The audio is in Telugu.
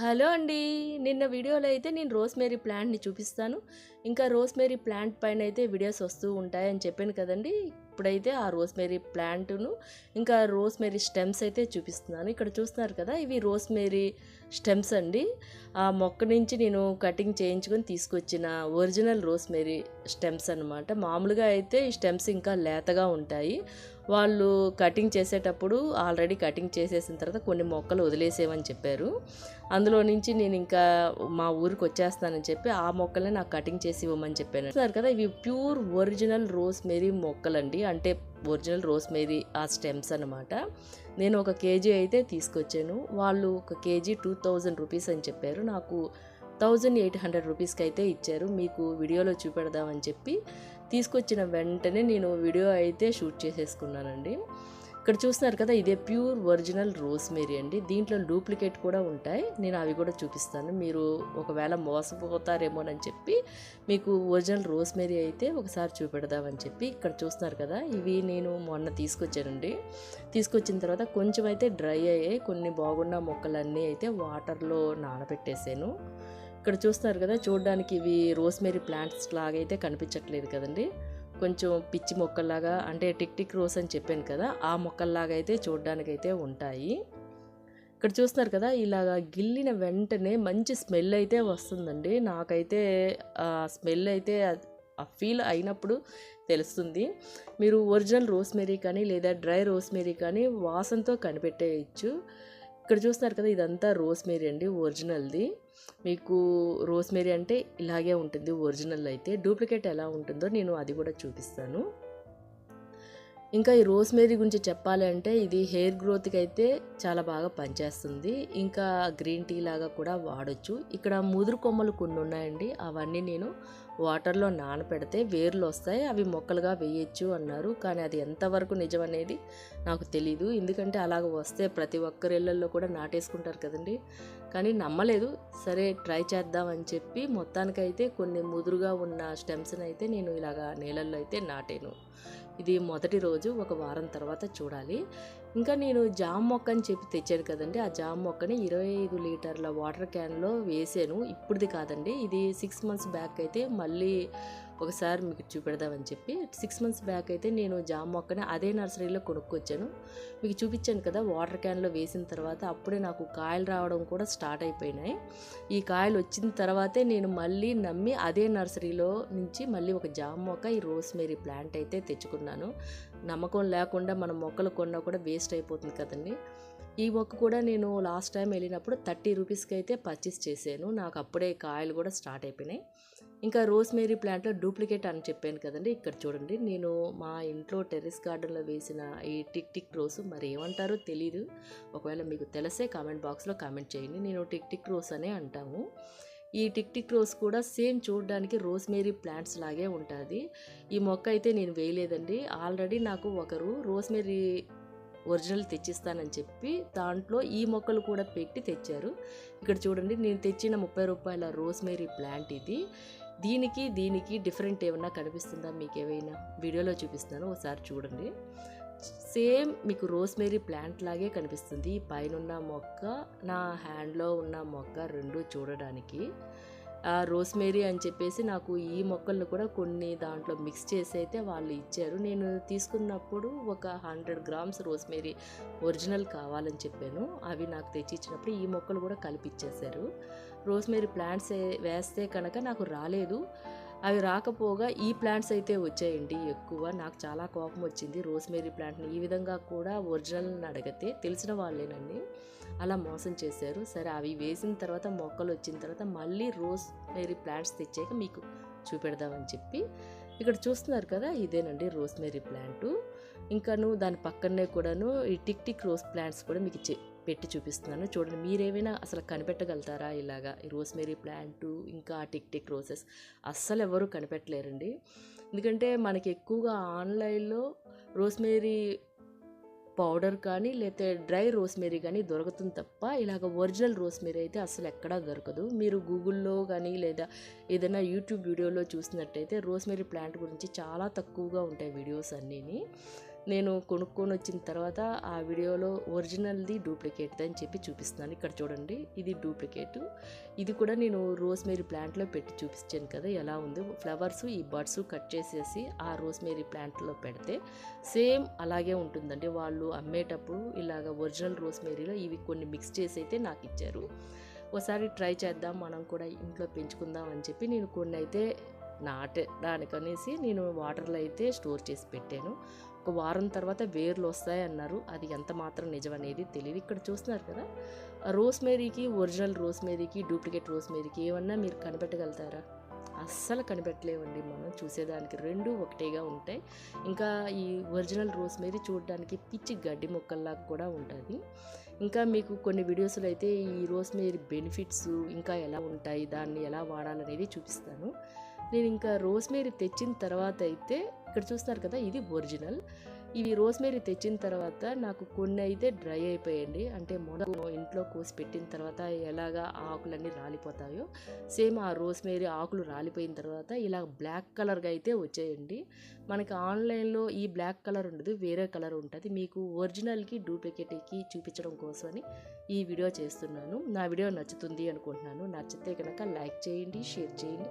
హలో అండి నిన్న వీడియోలో అయితే నేను రోస్మేరీ ప్లాంట్ని చూపిస్తాను. ఇంకా రోస్మేరీ ప్లాంట్ పైన అయితే వీడియోస్ వస్తూ ఉంటాయని చెప్పాను కదండి. ఇప్పుడైతే ఆ రోస్మేరీ ప్లాంట్ను ఇంకా రోస్మేరీ స్టెమ్స్ అయితే చూపిస్తున్నాను. ఇక్కడ చూస్తున్నారు కదా ఇవి రోస్మేరీ స్టెమ్స్ అండి. ఆ మొక్క నుంచి నేను కటింగ్ చేయించుకొని తీసుకొచ్చిన ఒరిజినల్ రోస్మేరీ స్టెమ్స్ అన్నమాట. మామూలుగా అయితే ఈ స్టెమ్స్ ఇంకా లేతగా ఉంటాయి. వాళ్ళు కటింగ్ చేసేటప్పుడు ఆల్రెడీ కటింగ్ చేసేసిన తర్వాత కొన్ని మొక్కలు వదిలేసేవని చెప్పారు. అందులో నుంచి నేను ఇంకా మా ఊరికి వచ్చేస్తానని చెప్పి ఆ మొక్కలే నాకు కటింగ్ చేసి ఇవ్వమని చెప్పాను. సార్ కదా ఇవి ప్యూర్ ఒరిజినల్ రోస్ మేరీ మొక్కలండి. అంటే ఒరిజినల్ రోస్ మేరీ ఆ స్టెమ్స్ అనమాట నేను ఒక కేజీ అయితే తీసుకొచ్చాను. వాళ్ళు ఒక కేజీ టూ థౌజండ్ రూపీస్ అని చెప్పారు. నాకు థౌజండ్ ఎయిట్ హండ్రెడ్ రూపీస్కి అయితే ఇచ్చారు. మీకు వీడియోలో చూపెడదామని చెప్పి తీసుకొచ్చిన వెంటనే నేను వీడియో అయితే షూట్ చేసేసుకున్నానండి. ఇక్కడ చూస్తున్నారు కదా ఇదే ప్యూర్ ఒరిజినల్ రోస్మేరీ అండి. దీంట్లో డూప్లికేట్ కూడా ఉంటాయి. నేను అవి కూడా చూపిస్తాను. మీరు ఒకవేళ మోసపోతారేమోనని చెప్పి మీకు ఒరిజినల్ రోస్మేరీ అయితే ఒకసారి చూపెడదామని చెప్పి ఇక్కడ చూస్తున్నారు కదా ఇవి నేను మొన్న తీసుకొచ్చానండి. తీసుకొచ్చిన తర్వాత కొంచెం అయితే డ్రై అయ్యాయి. కొన్ని బాగున్న మొక్కలన్నీ అయితే వాటర్లో నానబెట్టేసాను. ఇక్కడ చూస్తున్నారు కదా చూడడానికి ఇవి రోస్మేరీ ప్లాంట్స్ లాగా అయితే కనిపించట్లేదు కదండి. కొంచెం పిచ్చి మొక్కల్లాగా అంటే టిక్ టిక్ రోస్ అని చెప్పాను కదా ఆ మొక్కల్లాగా అయితే చూడడానికి అయితే ఉంటాయి. ఇక్కడ చూస్తున్నారు కదా ఇలాగా గిల్లిన వెంటనే మంచి స్మెల్ అయితే వస్తుందండి. నాకైతే ఆ స్మెల్ అయితే ఆ ఫీల్ అయినప్పుడు తెలుస్తుంది. మీరు ఒరిజినల్ రోస్మెరీ కానీ లేదా డ్రై రోస్మెరీ కానీ వాసనతో కనిపెట్టేయచ్చు. ఇక్కడ చూస్తున్నారు కదా ఇదంతా రోస్మెరీ అండి ఒరిజినల్ది. మీకు రోస్మేరీ అంటే ఇలాగే ఉంటుంది ఒరిజినల్ అయితే. డూప్లికేట్ ఎలా ఉంటుందో నేను అది కూడా చూపిస్తాను. ఇంకా ఈ రోస్మేరీ గురించి చెప్పాలి అంటే ఇది హెయిర్ గ్రోత్కి అయితే చాలా బాగా పనిచేస్తుంది. ఇంకా గ్రీన్ టీ లాగా కూడా వాడొచ్చు. ఇక్కడ ముదురు కొమ్మలు కొన్ని ఉన్నాయండి. అవన్నీ నేను వాటర్లో నానపెడితే వేర్లు వస్తాయి అవి మొక్కలుగా వేయచ్చు అన్నారు. కానీ అది ఎంతవరకు నిజం అనేది నాకు తెలీదు. ఎందుకంటే అలాగ వస్తే ప్రతి ఒక్కరి ఇళ్ళల్లో కూడా నాటేసుకుంటారు కదండి. కానీ నమ్మలేదు. సరే ట్రై చేద్దామని చెప్పి మొత్తానికైతే కొన్ని ముదురుగా ఉన్న స్టెమ్స్ని అయితే నేను ఇలాగా నీళ్ళల్లో అయితే నాటాను. ఇది మొదటి రోజు. ఒక వారం తర్వాత చూడాలి. ఇంకా నేను జామ మొక్క అని చెప్పి తెచ్చాను కదండి. ఆ జామ మొక్కని ఇరవై ఐదు లీటర్ల వాటర్ క్యాన్లో వేసాను. ఇప్పుడుది కాదండి. ఇది సిక్స్ మంత్స్ బ్యాక్ అయితే మళ్ళీ ఒకసారి మీకు చూపెడదామని చెప్పి సిక్స్ మంత్స్ బ్యాక్ అయితే నేను జామ మొక్కని అదే నర్సరీలో కొనుక్కొచ్చాను. మీకు చూపించాను కదా వాటర్ క్యాన్లో వేసిన తర్వాత అప్పుడే నాకు కాయలు రావడం కూడా స్టార్ట్ అయిపోయినాయి. ఈ కాయలు వచ్చిన తర్వాతే నేను మళ్ళీ నమ్మి అదే నర్సరీలో నుంచి మళ్ళీ ఒక జామ మొక్క ఈ రోస్మేరీ ప్లాంట్ అయితే తెచ్చుకున్నాను. నమ్మకం లేకుండా మనం మొక్కలు కొన్నా కూడా వేస్ట్ అయిపోతుంది కదండి. ఈ మొక్క కూడా నేను లాస్ట్ టైం వెళ్ళినప్పుడు థర్టీ రూపీస్కి అయితే పర్చేస్ చేశాను. నాకు అప్పుడే కాయలు కూడా స్టార్ట్ అయిపోయినాయి. ఇంకా రోస్మేరీ ప్లాంట్లో డూప్లికేట్ అని చెప్పాను కదండి ఇక్కడ చూడండి. నేను మా ఇంట్లో టెర్రస్ గార్డెన్లో వేసిన ఈ టిక్ టిక్ రోస్ మరి ఏమంటారో తెలీదు. ఒకవేళ మీకు తెలిసే కామెంట్ బాక్స్లో కామెంట్ చేయండి. నేను టిక్ టిక్ రోస్ అనే అంటాము. ఈ టిక్ టిక్ రోస్ కూడా సేమ్ చూడడానికి రోస్మేరీ ప్లాంట్స్ లాగే ఉంటుంది. ఈ మొక్క అయితే నేను వేయలేదండి. ఆల్రెడీ నాకు ఒకరు రోస్మేరీ ఒరిజినల్ తెచ్చిస్తానని చెప్పి దాంట్లో ఈ మొక్కలు కూడా పెట్టి తెచ్చారు. ఇక్కడ చూడండి నేను తెచ్చిన ముప్పై రూపాయల రోస్మేరీ ప్లాంట్ ఇది. దీనికి దీనికి డిఫరెంట్ ఏమన్నా కనిపిస్తుందా మీకు ఏమైనా వీడియోలో చూపిస్తున్నాను ఒకసారి చూడండి. సేమ్ మీకు రోస్మేరీ ప్లాంట్ లాగే కనిపిస్తుంది. పైన ఉన్న మొక్క నా హ్యాండ్లో ఉన్న మొక్క రెండు చూడడానికి. రోస్మేరీ అని చెప్పేసి నాకు ఈ మొక్కలను కూడా కొన్ని దాంట్లో మిక్స్ చేసి అయితే వాళ్ళు ఇచ్చారు. నేను తీసుకున్నప్పుడు ఒక హండ్రెడ్ గ్రామ్స్ రోస్మేరీ ఒరిజినల్ కావాలని చెప్పాను. అవి నాకు తెచ్చి ఇచ్చినప్పుడు ఈ మొక్కలు కూడా కలిపిచ్చేశారు రోస్మేరీ ప్లాంట్స్ వేస్తే కనుక నాకు రాలేదు. అవి రాకపోగా ఈ ప్లాంట్స్ అయితే వచ్చాయండి ఎక్కువ. నాకు చాలా కోపం వచ్చింది. రోస్మేరీ ప్లాంట్ని ఈ విధంగా కూడా ఒరిజినల్ని అడిగితే తెలిసిన వాళ్ళేనండి అలా మోసం చేశారు. సరే అవి వేసిన తర్వాత మొక్కలు వచ్చిన తర్వాత మళ్ళీ రోజ్ మేరీ ప్లాంట్స్ తెచ్చాక మీకు చూపెడదామని చెప్పి ఇక్కడ చూస్తున్నారు కదా ఇదేనండి రోస్మేరీ ప్లాంటు. ఇంకాను దాని పక్కనే కూడాను ఈ టిక్ టిక్ రోజ్ ప్లాంట్స్ కూడా మీకు పెట్టి చూపిస్తున్నాను. చూడండి మీరేమైనా అసలు కనిపెట్టగలుగుతారా ఇలాగా? ఈ రోస్మేరీ ప్లాంట్ ఇంకా టిక్ టిక్ రోసెస్ అస్సలు ఎవరు కనిపెట్టలేరండి. ఎందుకంటే మనకి ఎక్కువగా ఆన్లైన్లో రోస్మేరీ పౌడర్ కానీ లేకపోతే డ్రై రోస్మేరీ కానీ దొరుకుతుంది తప్ప ఇలాగ ఒరిజినల్ రోస్మేరీ అయితే అసలు ఎక్కడా దొరకదు. మీరు గూగుల్లో కానీ లేదా ఏదైనా యూట్యూబ్ వీడియోలో చూసినట్టయితే రోస్మేరీ ప్లాంట్ గురించి చాలా తక్కువగా ఉంటాయి వీడియోస్ అన్నీని. నేను కొనుక్కొని వచ్చిన తర్వాత ఆ వీడియోలో ఒరిజినల్ది డూప్లికేట్ది అని చెప్పి చూపిస్తున్నాను. ఇక్కడ చూడండి ఇది డూప్లికేట్. ఇది కూడా నేను రోస్మేరీ ప్లాంట్లో పెట్టి చూపించాను కదా ఎలా ఉందో. ఫ్లవర్స్ ఈ బర్డ్స్ కట్ చేసేసి ఆ రోస్మేరీ ప్లాంట్లో పెడితే సేమ్ అలాగే ఉంటుందండి. వాళ్ళు అమ్మేటప్పుడు ఇలాగ ఒరిజినల్ రోస్మేరీలో ఇవి కొన్ని మిక్స్ చేసి అయితే నాకు ఇచ్చారు. ఒకసారి ట్రై చేద్దాం మనం కూడా ఇంట్లో పెంచుకుందాం అని చెప్పి నేను కొన్ని అయితే నాటడానికనేసి నేను వాటర్లో అయితే స్టోర్ చేసి పెట్టాను. ఒక వారం తర్వాత వేర్లు వస్తాయి అన్నారు. అది ఎంత మాత్రం నిజం అనేది తెలియదు ఇక్కడ చూస్తున్నారు కదా? రోస్మేరీకి ఒరిజినల్ రోస్మేరీకి డూప్లికేట్ రోస్మేరీకి ఏమన్నా మీరు కనిపెట్టగలుగుతారా? అస్సలు కనిపెట్టలేవండి మనం. చూసేదానికి రెండు ఒకటేగా ఉంటాయి. ఇంకా ఈ ఒరిజినల్ రోస్మేరీ చూడడానికి పిచ్చి గడ్డి మొక్కల్లాగా కూడా ఉంటుంది. ఇంకా మీకు కొన్ని వీడియోస్లో అయితే ఈ రోస్మేరీ బెనిఫిట్స్ ఇంకా ఎలా ఉంటాయి? దాన్ని ఎలా వాడాలనేది చూపిస్తాను. నేను ఇంకా రోస్మేరీ తెచ్చిన తర్వాత అయితే ఇక్కడ చూస్తున్నారు కదా ఇది ఒరిజినల్. ఇవి రోస్మేరీ తెచ్చిన తర్వాత నాకు కొన్ని అయితే డ్రై అయిపోయాయండి. అంటే మొదలు ఇంట్లో కోసి పెట్టిన తర్వాత ఎలాగా ఆకులన్నీ రాలిపోతాయో సేమ్ ఆ రోస్మేరీ ఆకులు రాలిపోయిన తర్వాత ఇలా బ్లాక్ కలర్గా అయితే వచ్చాయండి. మనకి ఆన్లైన్లో ఈ బ్లాక్ కలర్ ఉండదు వేరే కలర్ ఉంటుంది. మీకు ఒరిజినల్కి డూప్లికేట్కి చూపించడం కోసమని ఈ వీడియో చేస్తున్నాను. నా వీడియో నచ్చుతుంది అనుకుంటున్నాను. నచ్చితే కనుక లైక్ చేయండి షేర్ చేయండి.